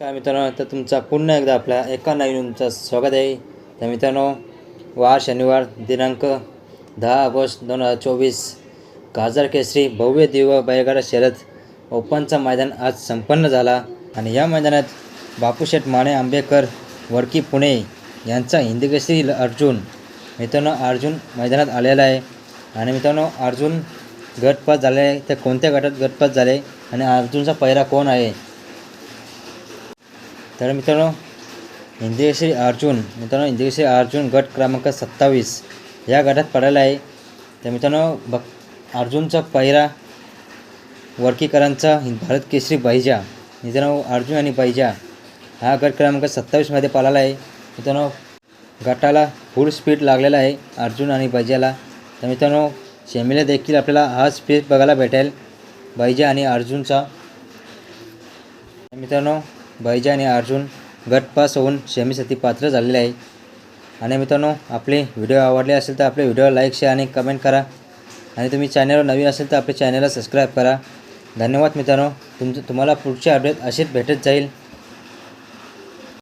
काय मित्रांनो तर तुमचा पुन्हा एकदा आपल्या एका नवीन तुमचं स्वागत आहे. तर मित्रांनो वार शनिवार दिनांक दहा ऑगस्ट दोन हजार चोवीस गाजर केसरी भव्य दिव्य बैलगाडा शर्यत ओपनचा मैदान आज संपन्न झाला आणि या मैदानात बापूशेठ माने आंबेकर वडकी पुणे यांचा हिंदकेसरी अर्जुन मित्रांनो अर्जुन मैदानात आलेला आहे. आणि मित्रांनो अर्जुन गटपास झाले आहे तर कोणत्या गटात गटपास झाले आणि अर्जुनचा पहिरा कोण आहे? तर मित्रांनो हिंदकेसरी अर्जुन मित्रांनो हिंदकेसरी अर्जुन गट क्रमांक सत्तावीस या गटात पडायला आहे. तर मित्रांनो भक् अर्जुनचा पहिरा वर्गीकरणचा भारत केसरी बैजा मित्रांनो अर्जुन आणि बैजा हा गट क्रमांक सत्तावीसमध्ये पळाला आहे. मित्रांनो गटाला फुल स्पीड लागलेला आहे अर्जुन आणि बैजाला. तर मित्रांनो शेमीला देखील आपल्याला हा स्पीड बघायला भेटेल बैजा आणि अर्जुनचा. मित्रांनो बैजा आणि अर्जुन गट पास होऊन सेमीसाठी पात्र झालेले आहे. आणि मित्रांनो आपले व्हिडिओ आवडले असेल तर आपले व्हिडिओ लाईक शेअर आणि कमेंट करा. आणि तुम्ही चॅनलवर नवीन असेल तर आपल्या चॅनलला सबस्क्राईब करा. धन्यवाद मित्रांनो. तुमचं तुम्हाला पुढचे अपडेट असेच भेटत जाईल.